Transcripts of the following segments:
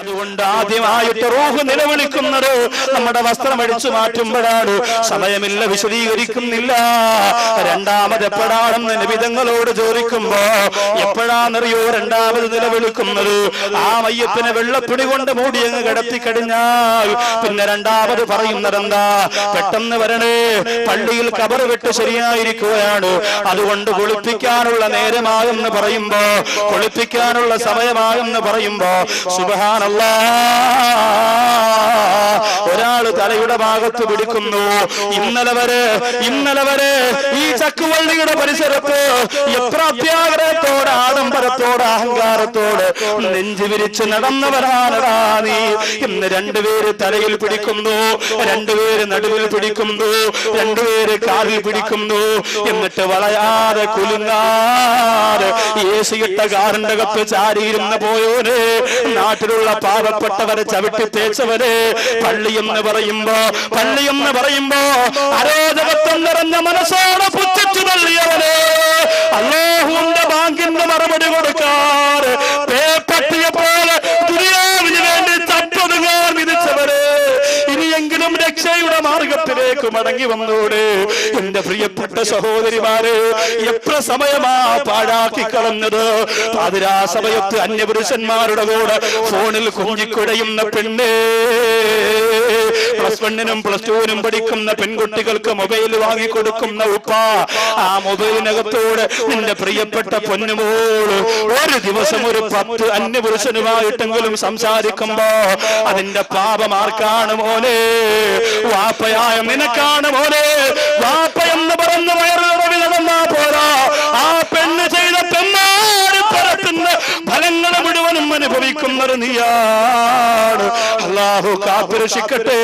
അതുകൊണ്ട് ആദ്യമായിട്ട് റൂഹ് നിലവിളിക്കുന്നത് നമ്മുടെ വസ്ത്രം അടിച്ചു മാറ്റുമ്പോഴാണ്. സമയമില്ല വിശദീകരിക്കുന്നില്ല. രണ്ടാമത് എപ്പോഴാണെന്ന് നിബിതങ്ങളോട് ചോദിക്കുമ്പോ എപ്പോഴാണെന്നറിയോ രണ്ടാമത് നിലവിളിക്കുന്നത്? ആ മയ്യപ്പിനെ വെള്ളപ്പിടി കൊണ്ട് മൂടി അങ്ങ് കിടത്തി കഴിഞ്ഞാൽ പിന്നെ രണ്ടാമത് പറയുന്നത് എന്താ പെട്ടെന്ന് വരണേ പള്ളിയിൽ കബർ വിട്ട് ശരിയായിരിക്കുകയാണ്. അതുകൊണ്ട് കുളിപ്പിക്കാനുള്ള നേരമായെന്ന് പറയുമ്പോ കുളിപ്പിക്കാനുള്ള സമയമായെന്ന് പറയുമ്പോ ഒരാൾ തലയുടെ ഭാഗത്ത് പിടിക്കുന്നു. ഇന്നലെ വരെ ഇന്നലെ വരെ ഈ ചക്കുവള്ളിയുടെ പരിസരത്ത് എത്ര ആഡംബരത്തോട് അഹങ്കാരത്തോട് നെഞ്ചു വിരിച്ച് നടന്നവരാണടാ നീ ഇന്ന് രണ്ടുപേര് തലയിൽ പിടിക്കുന്നു. രണ്ടുപേര് നടുവിൽ പിടിക്കുന്നു. രണ്ടുപേര് കാലിൽ പിടിക്കുന്നു. എന്നിട്ട് വളയാതെ കുലുങ്ങാതെ ഏസിയിട്ട കാറിന്റെ കത്ത് ചാരിയിരുന്ന് പോയോര് നാട്ടിലുള്ള പാവപ്പെട്ടവരെ ചവിട്ടി തേച്ചവര്. പള്ളി എന്ന് പറയുമ്പോ പള്ളി എന്ന് പറയുമ്പോ അരോചകത്വം നിറഞ്ഞ മനസ്സോടെ പുച്ഛിച്ചു തള്ളിയവരെ അള്ളാഹുവിന്റെ ബാങ്കിന്റെ മറുപടി കൊടുക്കാറ്. പേപ്പട്ടിയെ പോലെ ഇനിയെങ്കിലും രക്ഷയുടെ മാർഗത്തിലേക്ക് മടങ്ങി വന്നോട്. എന്റെ പ്രിയപ്പെട്ട സഹോദരിമാരെ എത്ര സമയമാ പാഴാക്കി കളഞ്ഞത്? പാതിരാ സമയത്ത് അന്യപുരുഷന്മാരുടെ കൂടെ ഫോണിൽ കുഞ്ഞിക്കുടയുന്ന പെണ്ണേ. പ്ലസ് വണ്ണിനും പ്ലസ് ടുവിനും പഠിക്കുന്ന പെൺകുട്ടികൾക്ക് മൊബൈൽ വാങ്ങി കൊടുക്കുന്ന ഉപ്പ ആ മൊബൈലിനകത്തോട് നിന്റെ പ്രിയപ്പെട്ട പൊന്നുമോൾ ഒരു ദിവസം ഒരു പത്ത് അന്യപുരുഷനുമായിട്ടെങ്കിലും സംസാരിക്കുമ്പോ അതിന്റെ പാപമാർക്കാണ് മോനെ. വാപ്പയായ നിനക്കാണ് മോനെ. വാപ്പ എന്ന് പറഞ്ഞ് വയറുറവി നടന്നാ പോരാ. ആ പെണ്ണ് ചെയ്ത പെണ്ണാട് പരത്തുന്ന ഫലങ്ങൾ മുഴുവനും അനുഭവിക്കുന്നത് നീയാണ്. അള്ളാഹു കാത്തുരക്ഷിക്കട്ടെ.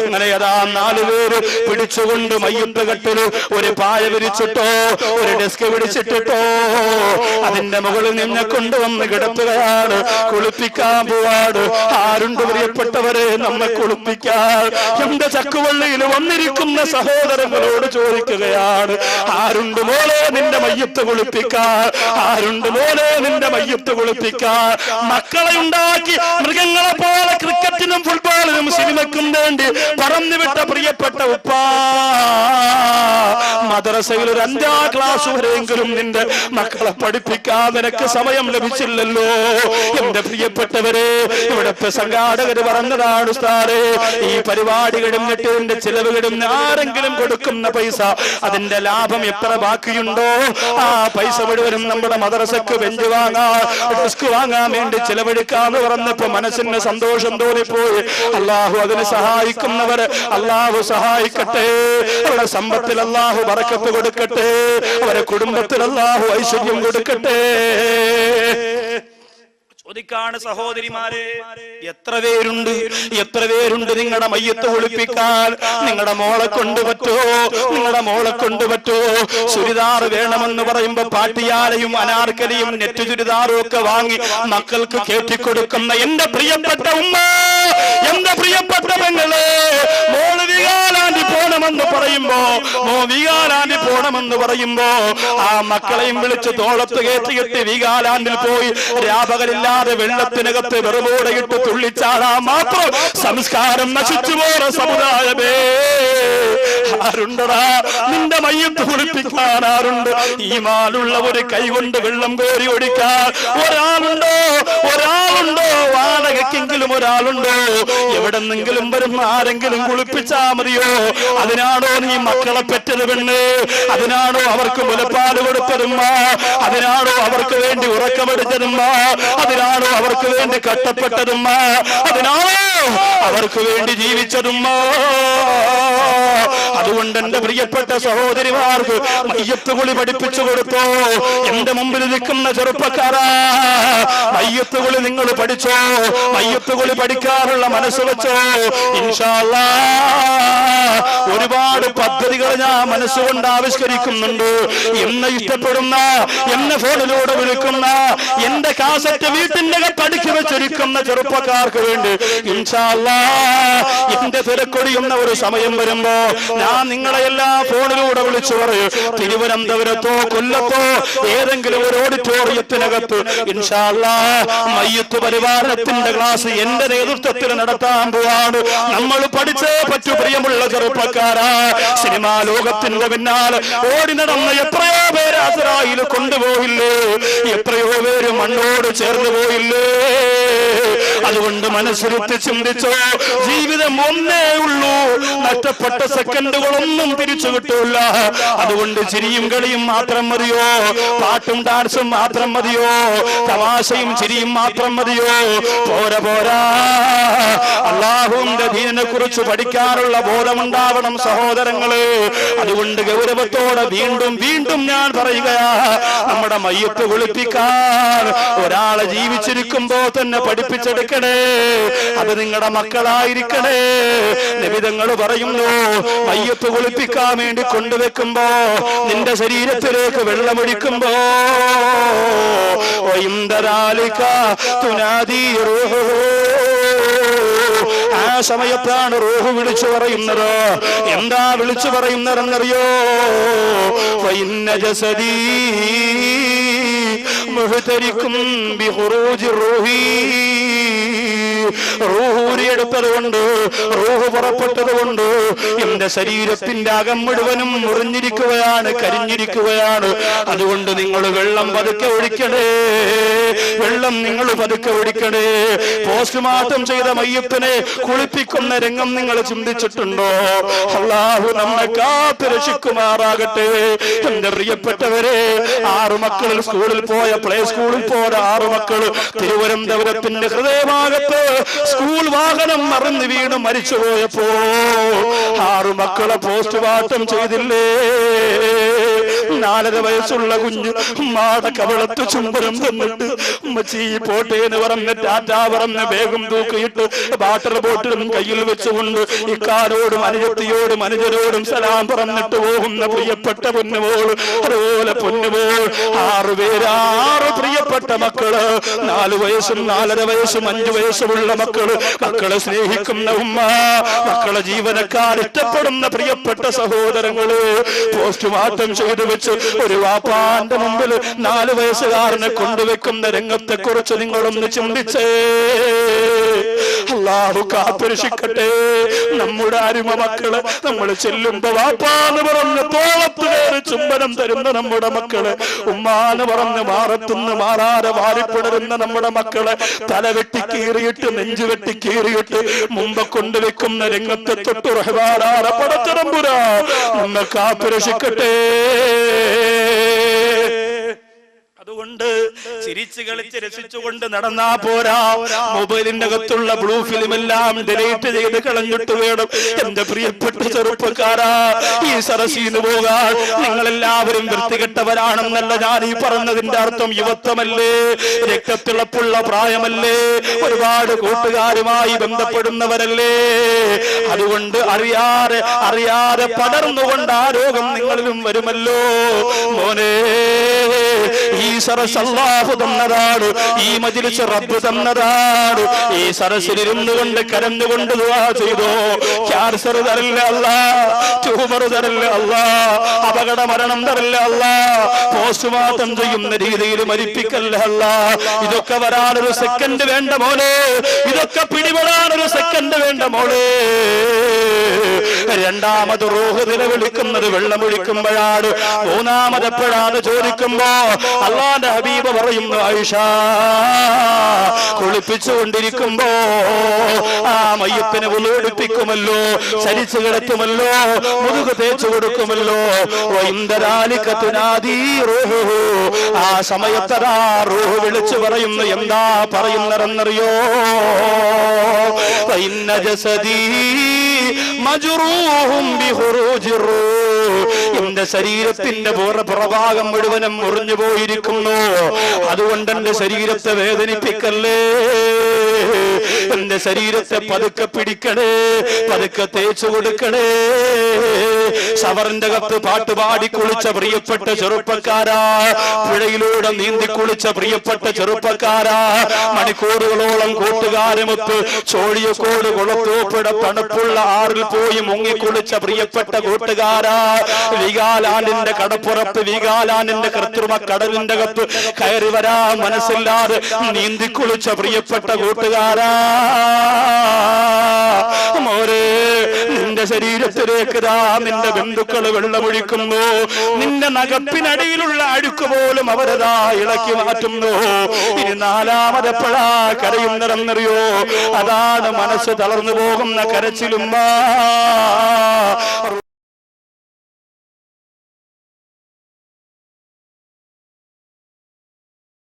അങ്ങനെ അതാ നാലുപേര് പിടിച്ചുകൊണ്ട് മയ്യത്ത് കെട്ടിൽ ഒരു പായ വിരിച്ചിട്ടോ ഒരു ഡെസ്ക് പിടിച്ചിട്ടിട്ടോ അതിന്റെ മുകളിൽ നിന്നെ കൊണ്ടുവന്ന് കിടത്തുകയാണ് കുളിപ്പിക്കാൻ പോവാട് ആരുണ്ട് പ്രിയപ്പെട്ടവരെ നമ്മെ കുളിപ്പിക്കാൻ? എന്റെ ചക്കുവള്ളിയിൽ വന്നിരിക്കുന്ന സഹോദരങ്ങളോട് ചോദിക്കുകയാണ് ആരുണ്ട് മോളെ നിന്റെ മയ്യത്ത് കുളിപ്പിക്കാൻ? ആരുണ്ട് മോളെ നിന്റെ മയ്യത്ത് കുളിപ്പിക്കാൻ? മക്കളെ ഉണ്ടാക്കി മൃഗങ്ങളെ പോലെ ക്രിക്കറ്റിനും ഫുട്ബോളിനും സിനിമയ്ക്കും വേണ്ടി പറന്നു വിട്ട പ്രിയപ്പെട്ട ഉപ്പ. മദ്രസയിൽ ഒരു അഞ്ചാം ക്ലാസ് വരെയെങ്കിലും നിന്റെ മക്കളെ പഠിപ്പിക്കാൻ നിനക്ക് സമയം ലഭിച്ചില്ലല്ലോ. എന്റെ പ്രിയപ്പെട്ടവരെ ഇവിടെ സംഘാടകര് പറഞ്ഞതാണ് ഉസ്താദേ ഈ പരിപാടികളും നെട്ടിന്റെ ചിലവുകളും ആരെങ്കിലും കൊടുക്കുന്ന പൈസ അതിന്റെ ലാഭം എത്ര ബാക്കിയുണ്ടോ? ആ പൈസ മുഴുവനും നമ്മുടെ മദ്രസക്ക് ബെഞ്ച് വാങ്ങാൻ ഡെസ്ക് വാങ്ങാൻ വേണ്ടി ചിലവഴിക്കാന്ന് പറഞ്ഞപ്പോ മനസ്സിന് സന്തോഷം തോന്നിപ്പോയി. അള്ളാഹു അതിന് സഹായിക്കുന്നവര് അള്ളാഹു സഹായിക്കട്ടെ. അവരുടെ സമ്പത്തിൽ അള്ളാഹു പറക്കത്ത് കൊടുക്കട്ടെ. അവരെ കുടുംബത്തിൽ അള്ളാഹു ഐശ്വര്യം കൊടുക്കട്ടെ. ചോദിക്കാണ് സഹോദരിമാരെ എത്ര പേരുണ്ട്? എത്ര പേരുണ്ട് നിങ്ങളുടെ മയ്യത്ത് ഒളിപ്പിക്കാൻ? നിങ്ങളുടെ മോളെ കൊണ്ട് പറ്റുമോ നിങ്ങളുടെ മോളെ കൊണ്ട് പറ്റുമോ ചുരിദാർ വേണമെന്ന് പറയുമ്പോ പാട്ടിയാലയും അനാർക്കലിയും നെറ്റ് ചുരിദാറും ഒക്കെ വാങ്ങി മക്കൾക്ക് കേട്ടിക്കൊടുക്കുന്ന എന്റെ പ്രിയപ്പെട്ട ഉമ്മ എന്റെ പ്രിയപ്പെട്ട പെങ്ങളെ മോൾ പോണമെന്ന് പറയുമ്പോ വികാലാന്റി പോണമെന്ന് പറയുമ്പോ ആ മക്കളെയും വിളിച്ച് തോളത്ത് കയറ്റി കെട്ടി വികാലാന്റിൽ പോയി രാപകലില്ലാതെ വെള്ളത്തിനകത്ത് വെറുപോടെ ഇട്ട് തുള്ളിച്ചാടാ മാത്രം സംസ്കാരം നശിച്ചു പോലെ സമുദായമേ. ആരുണ്ടടാ? നിന്റെ മയ്യത്ത് കുളിപ്പിക്കാൻ ആരുണ്ട്? ഈ മാലുള്ള ഒരു കൈകൊണ്ട് വെള്ളം കോരി ഒടിക്കാൻ ഒരാളുണ്ടോ? ഒരാളുണ്ടോ? വാടകയ്ക്കെങ്കിലും ഒരാളുണ്ടോ? എവിടെന്നെങ്കിലും വരുന്ന ആരെങ്കിലും കുളിപ്പിച്ചാ മതിയോ? അതിനാണോ നീ മക്കളെ പെറ്റത് പെണ്ണ്. അതിനാണോ അവർക്ക് മുലപ്പാൽ കൊടുത്തതുമ്മ? അതിനാണോ അവർക്ക് വേണ്ടി ഉറക്കമെടുത്തതുമ്മ? അതിനാണോ അവർക്ക് വേണ്ടി കട്ടപ്പെട്ടതുമ്മ അതിനാണോ അവർക്ക് വേണ്ടി ജീവിച്ചതുമ്മ? അതുകൊണ്ട് എന്റെ പ്രിയപ്പെട്ട സഹോദരിമാർക്ക് മയ്യത്ത് കുളി പഠിപ്പിച്ചു കൊടുത്തോ. എന്റെ മുമ്പിൽ നിൽക്കുന്ന ചെറുപ്പക്കാരാ മയ്യത്ത് കുളി നിങ്ങൾ പഠിച്ചോ. മയ്യത്ത് കുളി പഠിക്കാനുള്ള മനസ്സ് വെച്ചോ. ഇൻഷാല്ലാ ഒരുപാട് പദ്ധതികൾ ഞാൻ മനസ്സുകൊണ്ട് ആവിഷ്കരിക്കുന്നുണ്ട്. എന്നെ ഇഷ്ടപ്പെടുന്ന എന്നെ ഫോണിലൂടെ വിളിക്കുന്ന എന്റെ കാസറ്റ് വീട്ടിന്റെ അടുക്കി വെച്ചിരിക്കുന്ന ചെറുപ്പക്കാർക്ക് വേണ്ടി എന്റെ തിരക്കൊടിയുന്ന ഒരു സമയം വരുമ്പോ ഞാൻ നിങ്ങളെ എല്ലാ ഫോണിലൂടെ വിളിച്ചു പറയും തിരുവനന്തപുരത്തോ കൊല്ലത്തോ ഏതെങ്കിലും ഒരു ഓഡിറ്റോറിയത്തിനകത്ത് ഇൻഷാ അല്ലാ, മയ്യത്ത് പരിവാരത്തിന്റെ ക്ലാസ് എന്റെ നേതൃത്വത്തിൽ നടത്താൻ പോവാണ്. നമ്മൾ പഠിച്ചേ പറ്റു പ്രിയമുള്ള ചെറുപ്പക്കാരാ സിനിമാ ലോകത്തിന്റെ പിന്നാലെ ഓടി നടന്ന എത്രയോ പേര് അസറായിൽ കൊണ്ടുപോയില്ലേ? എത്രയോ പേര് മണ്ണോട് ചേർന്ന് പോയില്ലേ? അതുകൊണ്ട് മനസ്സിരുത്തി ചിന്തിച്ചോ ജീവിതം ഒന്നേ ഉള്ളൂ. നഷ്ടപ്പെട്ട സെക്കൻഡുകളൊന്നും തിരിച്ചു കിട്ടൂല. അതുകൊണ്ട് ചിരിയും കളിയും മാത്രം മതിയോ? പാട്ടും ഡാൻസും മാത്രം മതിയോ? തമാശയും ചിരിയും മാത്രം മതിയോ? പോര പോരാ. അള്ളാഹുവിന്റെ ദീനിനെ കുറിച്ച് പഠിക്കാനുള്ള ബോധമുണ്ടാവണം സഹോദരങ്ങൾ. അതുകൊണ്ട് ഗൗരവത്തോടെ വീണ്ടും വീണ്ടും ഞാൻ പറയുകയാ നമ്മുടെ മയ്യത്ത് കുളിപ്പിക്കാൻ ഒരാളെ ജീവിച്ചിരിക്കുമ്പോ തന്നെ പഠിപ്പിച്ചെടുക്കണേ. അത് നിങ്ങളുടെ മക്കളായിരിക്കണേ. നിബിതങ്ങൾ പറയുന്നു മയ്യത്ത് കുളിപ്പിക്കാൻ വേണ്ടി കൊണ്ടുവെക്കുമ്പോ നിന്റെ ശരീരത്തിലേക്ക് വെള്ളമൊഴിക്കുമ്പോ തുനാദീ ആ സമയത്താണ് റൂഹ് വിളിച്ചു പറയുന്നത്. എന്താ വിളിച്ചു പറയുന്നതെന്നറിയോ? ഫൈന്ന ജസദീ مهتركم بخروج الروحي റൂഹി കൊണ്ട് റൂഹ് പുറപ്പെട്ടത് കൊണ്ട് എന്റെ ശരീരത്തിന്റെ അകം മുഴുവനും മുറിഞ്ഞിരിക്കുകയാണ് കരിഞ്ഞിരിക്കുകയാണ്. അതുകൊണ്ട് നിങ്ങൾ വെള്ളം പതുക്കെ ഒഴിക്കണേ വെള്ളം നിങ്ങൾ പതുക്കെ ഒഴിക്കണേ. പോസ്റ്റ്മോർട്ടം ചെയ്ത മയ്യത്തിനെ കുളിപ്പിക്കുന്ന രംഗം നിങ്ങൾ ചിന്തിച്ചിട്ടുണ്ടോ? അള്ളാഹു നമ്മെ കാത്തു രക്ഷിക്കുമാറാകട്ടെ എന്റെ പ്രിയപ്പെട്ടവരെ ആറു മക്കൾ സ്കൂളിൽ പോയ പ്ലേ സ്കൂളിൽ പോയ ആറു മക്കൾ തിരുവനന്തപുരത്തിന്റെ ഹൃദയഭാഗത്ത് സ്കൂൾ വാഹനം മറന്ന് വീണ് മരിച്ചു പോയപ്പോ ആറു മക്കളെ പോസ്റ്റ്മോർട്ടം ചെയ്തില്ലേ? നാലര വയസ്സുള്ള കുഞ്ഞ് മാട കവളത്ത് ചുംബനം തന്നിട്ട് ഉമ്മച്ചി പോട്ടെ എന്ന് പറഞ്ഞ് ടാറ്റ പറഞ്ഞ് വേഗം തൂക്കിയിട്ട് വാട്ടർ ബോട്ടിലും കയ്യിൽ വെച്ചുകൊണ്ട് ഇക്കാരോടും അനുജത്തിയോടും അനുജരോടും സലാം പറഞ്ഞിട്ട് പോകുന്ന പ്രിയപ്പെട്ട പൊന്നുപോൾ അതുപോലെ പൊന്നുപോൾ ആറുപേരാറ് പേര് ആറ് പ്രിയപ്പെട്ട മക്കൾ നാല് വയസ്സും നാലര വയസ്സും അഞ്ചു വയസ്സുമുള്ള മക്കൾ മക്കളെ സ്നേഹിക്കുന്ന ഉമ്മ മക്കളെ ജീവനക്കാർ ഇഷ്ടപ്പെടുന്ന പ്രിയപ്പെട്ട സഹോദരങ്ങൾ പോസ്റ്റ്മോർട്ടം ചെയ്തു വെച്ച് ഒരു വാപ്പാന്റെ മുമ്പിൽ നാല് വയസ്സുകാരനെ കൊണ്ടുവെക്കുന്ന രംഗത്തെ കുറിച്ച് നിങ്ങളൊന്ന് ചിന്തിച്ചേ. അള്ളാഹു കാത്തുരക്ഷിക്കട്ടെ. നമ്മുടെ അരുമ മക്കൾ നമ്മൾ ചെല്ലുമ്പോ വാപ്പാന്ന് പറഞ്ഞ് തോളത്ത് കയറി ചുംബനം തരുന്ന നമ്മുടെ മക്കൾ ഉമ്മാന്ന് പറഞ്ഞ് മാറത്തുനിന്ന് മാറാതെ വാരിപ്പിടരുന്ന നമ്മുടെ മക്കൾ. തല വെട്ടി കീറിയിട്ട് നെഞ്ചു വെട്ടി കീറിയിട്ട് മുമ്പ് കൊണ്ടുവെക്കുന്ന രംഗത്തെ തൊട്ട് റഹ്മാനാറ നമ്മൾ നമ്മെ കാത്തുരക്ഷിക്കട്ടെ. അതുകൊണ്ട് ചിരിച്ചു കളിച്ച് രസിച്ചുകൊണ്ട് നടന്നാ പോരാ. മൊബൈലിന്റെ അകത്തുള്ള ബ്ലൂ ഫിലിം എല്ലാം ഡിലീറ്റ് ചെയ്ത് കളഞ്ഞിട്ട് വേണം. എന്റെ പ്രിയപ്പെട്ട ചെറുപ്പക്കാരാ ഈ സരസീന്ന് പോകാൻ. നിങ്ങൾ എല്ലാവരും വൃത്തികെട്ടവരാണെന്നല്ല ഞാൻ ഈ പറഞ്ഞതിന്റെ അർത്ഥം. യുവത്വമല്ലേ രക്തത്തിളപ്പുള്ള പ്രായമല്ലേ ഒരുപാട് കൂട്ടുകാരുമായി ബന്ധപ്പെടുന്നവരല്ലേ. അതുകൊണ്ട് അറിയാതെ അറിയാതെ പടർന്നുകൊണ്ട് ആ രോഗം നിങ്ങളിലും വരുമല്ലോ. മോനെ ഈ സരസ് അള്ളാഹു തന്നതാണ്. ഈ മജിലിസ് റബ്ബ് തന്നതാണ്. ഈ സരസിലിരുന്നു കൊണ്ട് കരഞ്ഞുകൊണ്ട് ദുആ ചെയ്തോ. ക്യാൻസർ തരല്ല അല്ല. ട്യൂമർ തരല്ല അല്ല. അപകട മരണം തരല്ല അല്ല. പോസ്റ്റ്മോർട്ടം ചെയ്യുന്ന രീതിയിൽ മരിപ്പിക്കല്ല അല്ല. ഇതൊക്കെ വരാനൊരു സെക്കൻഡ് വേണ്ട മോനെ ഇതൊക്കെ പിടിപെടാനൊരു സെക്കൻഡ് വേണ്ട മോളെ. രണ്ടാമത് റൂഹ് നിലവിളിക്കുന്നത് വെള്ളമൊഴിക്കുമ്പോഴാണ് മൂന്നാമത് എപ്പോഴാണ് ചോദിക്കുമ്പോ അള്ളാന്റെ ഹബീബ് പറയുന്നു ആയിഷ കുളിപ്പിച്ചുകൊണ്ടിരിക്കുമ്പോ ആ മയ്യപ്പിനെ ഉലോടിപ്പിക്കുമല്ലോ ചരിച്ചു കിടത്തുമല്ലോ മുതുക് തേച്ചു കൊടുക്കുമല്ലോ. ആ സമയത്തതാ റൂഹ് വിളിച്ചു പറയുന്നു എന്താ പറയുന്നറിയോ ജസദീ മജുറൂ. എന്റെ ശരീരത്തിന്റെ പുറ- പുറഭാഗം മുഴുവനും മുറിഞ്ഞു പോയിരിക്കുന്നു. അതുകൊണ്ട് എന്റെ ശരീരത്തെ വേദനിപ്പിക്കല്ലേ. എന്റെ ശരീരത്തെ പതുക്കെ പിടിക്കണേ പതുക്കെ തേച്ചു കൊടുക്കണേ. സവറിന്റെ കത്ത് പാട്ട് പാടി കുളിച്ച പ്രിയപ്പെട്ട ചെറുപ്പക്കാരാ. പുഴയിലൂടെ നീന്തി കുളിച്ച പ്രിയപ്പെട്ട ചെറുപ്പക്കാരാ. മണിക്കൂറുകളോളം കൂട്ടുകാരുമൊത്ത് ചോഴിയക്കോട് കുളത്തോപ്പിട തണുപ്പുള്ള ആറിൽ പോയി മുങ്ങിക്കുളിച്ച പ്രിയപ്പെട്ട കൂട്ടുകാരാ. വികാലാനിന്റെ കടപ്പുറത്ത് വികാലാനിന്റെ കൃത്രിമ കടലിന്റെ കത്ത് കയറി വരാ മനസ്സില്ലാതെ നീന്തി കുളിച്ച പ്രിയപ്പെട്ട കൂട്ടുകാരാ മോരെ നിന്റെ ശരീരത്തിലേക്ക് ദാ നിന്റെ ബന്ധുക്കൾ വെള്ളമൊഴിക്കുന്നു. നിന്റെ നഗപ്പിനടിയിലുള്ള അഴുക്ക് പോലും അവരതാ ഇളക്കി മാറ്റുന്നു. ഇനി നാലാമതെപ്പോഴാ കരയും കരയുന്നതെന്നറിയോ അതാണ് മനസ്സ് തളർന്നു പോകുന്ന കരച്ചിലുമ്മ